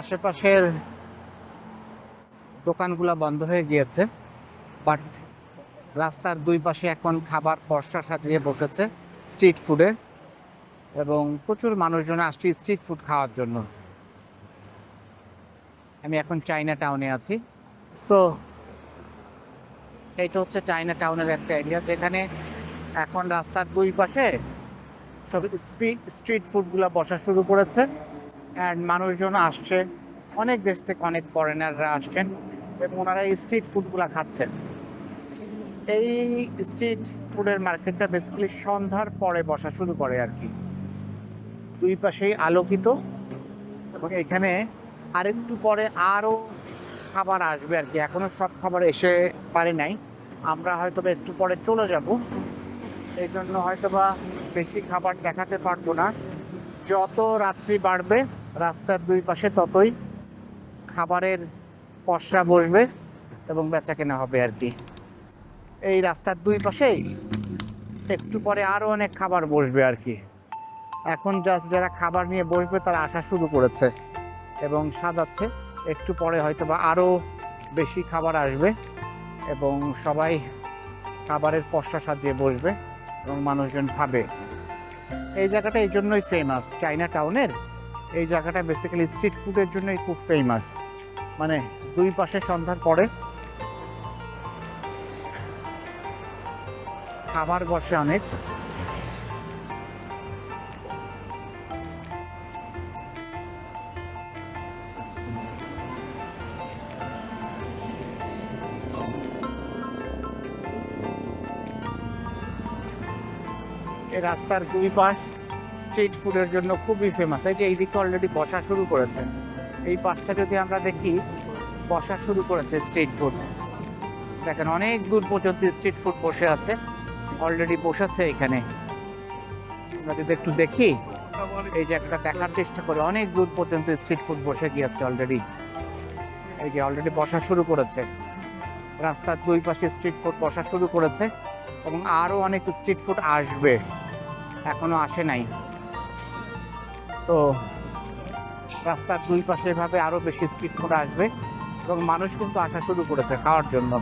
আশেপাশের দোকানগুলো বন্ধ হয়ে গিয়েছে বাট রাস্তার দুই পাশে এখন খাবার পর্সা সাজিয়ে বসেছে স্ট্রিট ফুডের এবং প্রচুর মানুষজন আসছে স্ট্রিট ফুড খাওয়ার জন্য। আমি এখন চাইনা টাউনে আছি। সো এইটা হচ্ছে চাইনা টাউনের একটা এরিয়া যেখানে এখন রাস্তার দুই পাশে সব স্ট্রিট ফুডগুলো বসা শুরু করেছে। অ্যান্ড মানুষজন আসছে। অনেক দেশ থেকে অনেক ফরেনাররা আসছেন এবং ওনারা এই স্ট্রিট ফুডগুলো খাচ্ছেন। এই স্ট্রিট ফুডের মার্কেটটা বেসিক্যালি সন্ধ্যার পরে বসা শুরু করে আর কি। দুই পাশেই আলোকিত এবং এখানে আরেকটু পরে আরও খাবার আসবে আর কি। এখনও সব খাবার এসে পারে নাই। আমরা হয়তো একটু পরে চলে যাব। এই জন্য হয়তো বা বেশি খাবার দেখাতে পারব না। যত রাত্রি বাড়বে রাস্তার দুই পাশে ততই খাবারের পসরা বসবে এবং বেচা কেনা হবে আর কি। এই রাস্তার দুই পাশেই একটু পরে আরও অনেক খাবার বসবে আর কি। এখন জাস্ট যারা খাবার নিয়ে বসবে তারা আসা শুরু করেছে এবং সাজাচ্ছে। একটু পরে হয়তো বা আরও বেশি খাবার আসবে এবং সবাই খাবারের পসরা সাজিয়ে বসবে এবং মানুষজন খাবে। এই জায়গাটা এই জন্যই ফেমাস চাইনা টাউনের এই জায়গাটা বেসিক্যালি স্ট্রিট ফুডের জন্যই খুব ফেমাস মানে দুই পাশে সন্ধ্যার পরে খাবার বসে অনেক। রাস্তার দুই পাশ স্ট্রিট ফুডের জন্য খুবই ফেমাস এই যে এইদিকে অলরেডি বসা শুরু করেছে এই পাশটা যদি আমরা দেখি, বসা শুরু করেছে স্ট্রিট ফুড। দেখেন, অনেক দূর পর্যন্ত স্ট্রিট ফুড বসে আছে। অলরেডি বসেছে এখানে। আমরা যদি একটু দেখি, এই যে একটা দেখার চেষ্টা করে। অনেক দূর পর্যন্ত স্ট্রিট ফুড বসে গিয়েছে অলরেডি এই যে অলরেডি বসা শুরু করেছে। রাস্তার দুই পাশে স্ট্রিট ফুড বসা শুরু করেছে। এবং আরও অনেক স্ট্রিট ফুড আসবে। এখনও আসে নাই। তো রাস্তার দুই পাশে এভাবে আরও বেশি স্ট্রিট ফুড আসবে এবং মানুষ কিন্তু আসা শুরু করেছে খাওয়ার জন্য।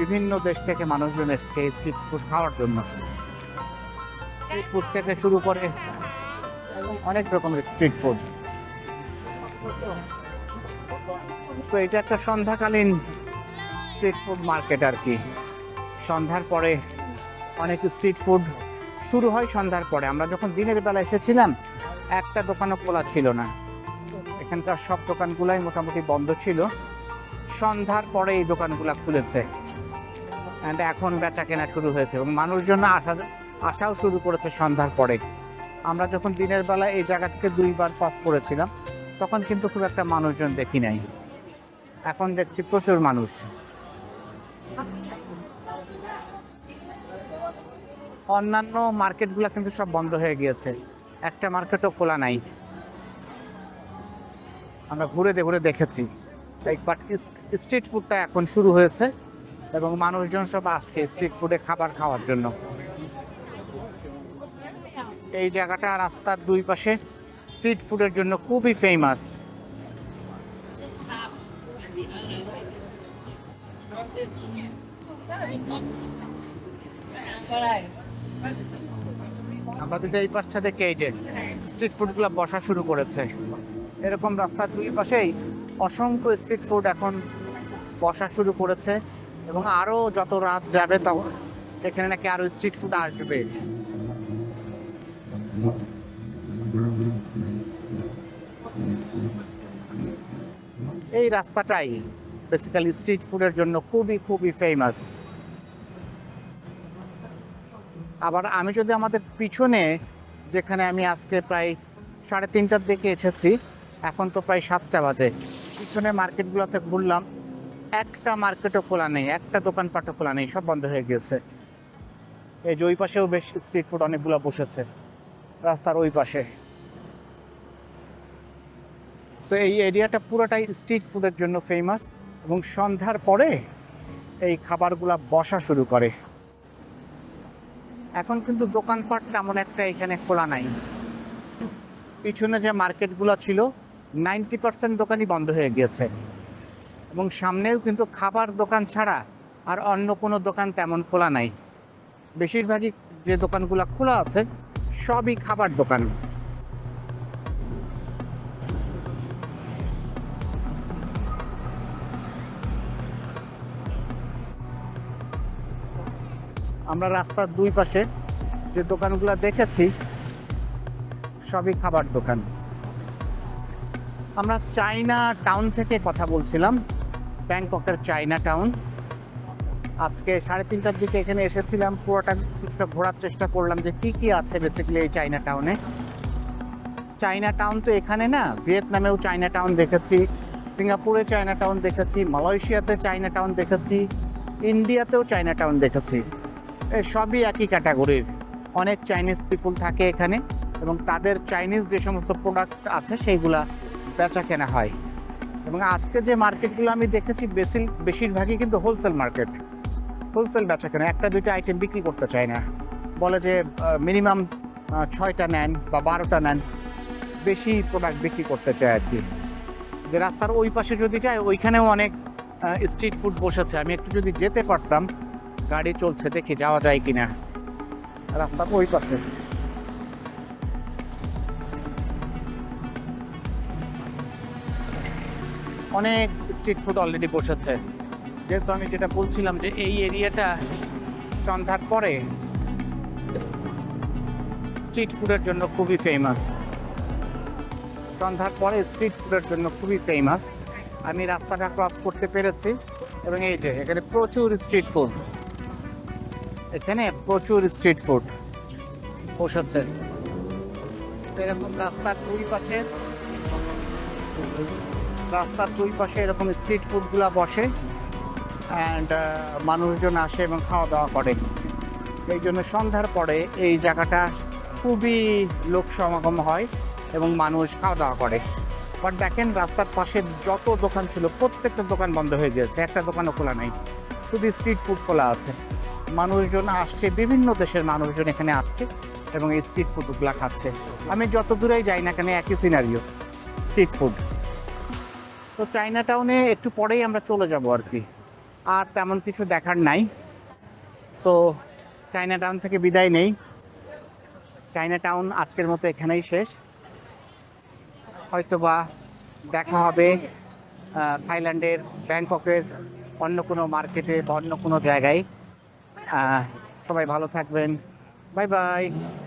বিভিন্ন দেশ থেকে মানুষজন এসছে স্ট্রিট ফুড খাওয়ার জন্য। স্ট্রিট ফুড থেকে শুরু করে অনেক রকমের স্ট্রিট ফুড তো এটা একটা সন্ধ্যাকালীন স্ট্রিট ফুড মার্কেট আর কি। সন্ধ্যার পরে অনেক স্ট্রিট ফুড শুরু হয় সন্ধ্যার পরে। আমরা যখন দিনের বেলা এসেছিলাম, একটা দোকানও খোলা ছিল না। এখানকার সব দোকানগুলাই মোটামুটি বন্ধ ছিল। সন্ধ্যার পরে এই দোকানগুলো খুলেছে। এখন বেচা কেনা শুরু হয়েছে এবং মানুষজন আসা, আসাও শুরু করেছে সন্ধ্যার পরে। আমরা যখন দিনের বেলা এই জায়গা থেকে দুইবার পাস করেছিলাম, তখন কিন্তু খুব একটা মানুষজন দেখি নাই। এখন দেখছি প্রচুর মানুষ। অন্যান্য মার্কেটগুলো কিন্তু সব বন্ধ হয়ে গিয়েছে। একটা মার্কেটও খোলা নাই। আমরা ঘুরে ঘুরে দেখেছি। বাট স্ট্রিট ফুডটা এখন শুরু হয়েছে এবং মানুষজন সব আসছে স্ট্রিট ফুডে খাবার খাওয়ার জন্য। এই জায়গাটা রাস্তার দুই পাশে স্ট্রিট ফুডের জন্য খুবই ফেমাস আমরা কিন্তু এই পাশটা দেখে, এই যে স্ট্রিট ফুডগুলো বসা শুরু করেছে। এরকম রাস্তার দুই পাশেই অসংখ্য স্ট্রিট ফুড এখন বসা শুরু করেছে এবং আরও যত রাত যাবে তখন এখানে নাকি আরও স্ট্রিট ফুড আসবে। এই রাস্তাটাই বেসিক্যালি স্ট্রিট ফুডের জন্য খুবই খুবই ফেমাস আবার আমি যদি আমাদের পিছনে, যেখানে আমি আজকে প্রায় সাড়ে তিনটার দিকে এসেছি, এখন তো প্রায় সাতটা বাজে, পিছনে মার্কেটগুলোতে ঘুরলাম, একটা মার্কেটও খোলা নেই, একটা দোকানপাটও খোলা নেই, সব বন্ধ হয়ে গিয়েছে। এই যে ওই পাশেও বেশ স্ট্রিট ফুড অনেকগুলো বসেছে, রাস্তার ওই পাশে। তো এই এরিয়াটা পুরোটাই স্ট্রিট ফুডের জন্য ফেমাস এবং সন্ধ্যার পরে এই খাবারগুলা বসা শুরু করে। এখন কিন্তু দোকানপাট তেমন একটা এখানে খোলা নাই। পিছনে যে মার্কেটগুলো ছিল, নাইনটি পার্সেন্ট দোকানই বন্ধ হয়ে গিয়েছে। এবং সামনেও কিন্তু খাবার দোকান ছাড়া আর অন্য কোনো দোকান তেমন খোলা নাই। বেশিরভাগই যে দোকানগুলো খোলা আছে, সবই খাবার দোকান। আমরা রাস্তার দুই পাশে যে দোকানগুলো দেখেছি, সবই খাবার দোকান। আমরা চাইনা টাউন থেকে কথা বলছিলাম, ব্যাংককের চাইনা টাউন। আজকে সাড়ে তিনটার দিকে এখানে এসেছিলাম, পুরোটা কিছুটা ঘোরার চেষ্টা করলাম যে কি কি আছে বেসিক্যালি এই চাইনা টাউনে। চাইনা টাউন তো এখানে না, ভিয়েতনামেও চাইনা টাউন দেখেছি, সিঙ্গাপুরে চাইনা টাউন দেখেছি, মালয়েশিয়াতে চাইনা টাউন দেখেছি, ইন্ডিয়াতেও চাইনা টাউন দেখেছি। সবই একই ক্যাটাগরির অনেক চাইনিজ পিপুল থাকে এখানে এবং তাদের চাইনিজ যে সমস্ত প্রোডাক্ট আছে সেইগুলা বেচা কেনা হয়। এবং আজকে যে মার্কেটগুলো আমি দেখেছি বেশি বেশিরভাগই কিন্তু হোলসেল মার্কেট হোলসেল বেচা কেনা একটা দুইটা আইটেম বিক্রি করতে চায় না। বলে যে মিনিমাম ছয়টা নেন বা বারোটা নেন, বেশি প্রোডাক্ট বিক্রি করতে চায় আর কি যে রাস্তার ওই পাশে যদি যায়, ওইখানেও অনেক স্ট্রিট ফুড বসেছে। আমি একটু যদি যেতে পারতাম গাড়ি চলছে, দেখি যাওয়া যায় কিনা। রাস্তার ওই পাশে। অনেক স্ট্রিট ফুড অলরেডি বসেছে। যেহেতু আমি যেটা বলছিলাম যে এই এরিয়াটা সন্ধ্যার পরে স্ট্রিট ফুডের জন্য খুবই ফেমাস সন্ধ্যার পরে স্ট্রিট ফুডের জন্য খুবই ফেমাস আমি রাস্তাটা ক্রস করতে পেরেছি। এবং এই যে, এখানে প্রচুর স্ট্রিট ফুড এখানে প্রচুর স্ট্রিট ফুড। বসেছে এরকম রাস্তার দুই পাশে রাস্তার দুই পাশে এরকম স্ট্রিট ফুডগুলো বসে। অ্যান্ড মানুষজন আসে এবং খাওয়া দাওয়া করে। এই জন্য সন্ধ্যার পরে এই জায়গাটা খুবই লোক সমাগম হয় এবং মানুষ খাওয়া দাওয়া করে। বাট দেখেন রাস্তার পাশে যত দোকান ছিল, প্রত্যেকটা দোকান বন্ধ হয়ে গিয়েছে। একটা দোকানও খোলা নাই। শুধু স্ট্রিট ফুড খোলা আছে। মানুষজন আসছে, বিভিন্ন দেশের মানুষজন এখানে আসছে এবং এই স্ট্রিট ফুডগুলো খাচ্ছে। আমি যত দূরেই যাই না কেন, একই সিনারিও স্ট্রিট ফুড তো চাইনা টাউনে একটু পরেই আমরা চলে যাব আর কি। আর তেমন কিছু দেখার নাই। তো চাইনা টাউন থেকে বিদায় নেই। চাইনা টাউন আজকের মতো এখানেই শেষ। হয়তোবা দেখা হবে থাইল্যান্ডের ব্যাংককের অন্য কোনো মার্কেটে বা অন্য কোনো জায়গায়। সবাই ভালো থাকবেন। Bye bye.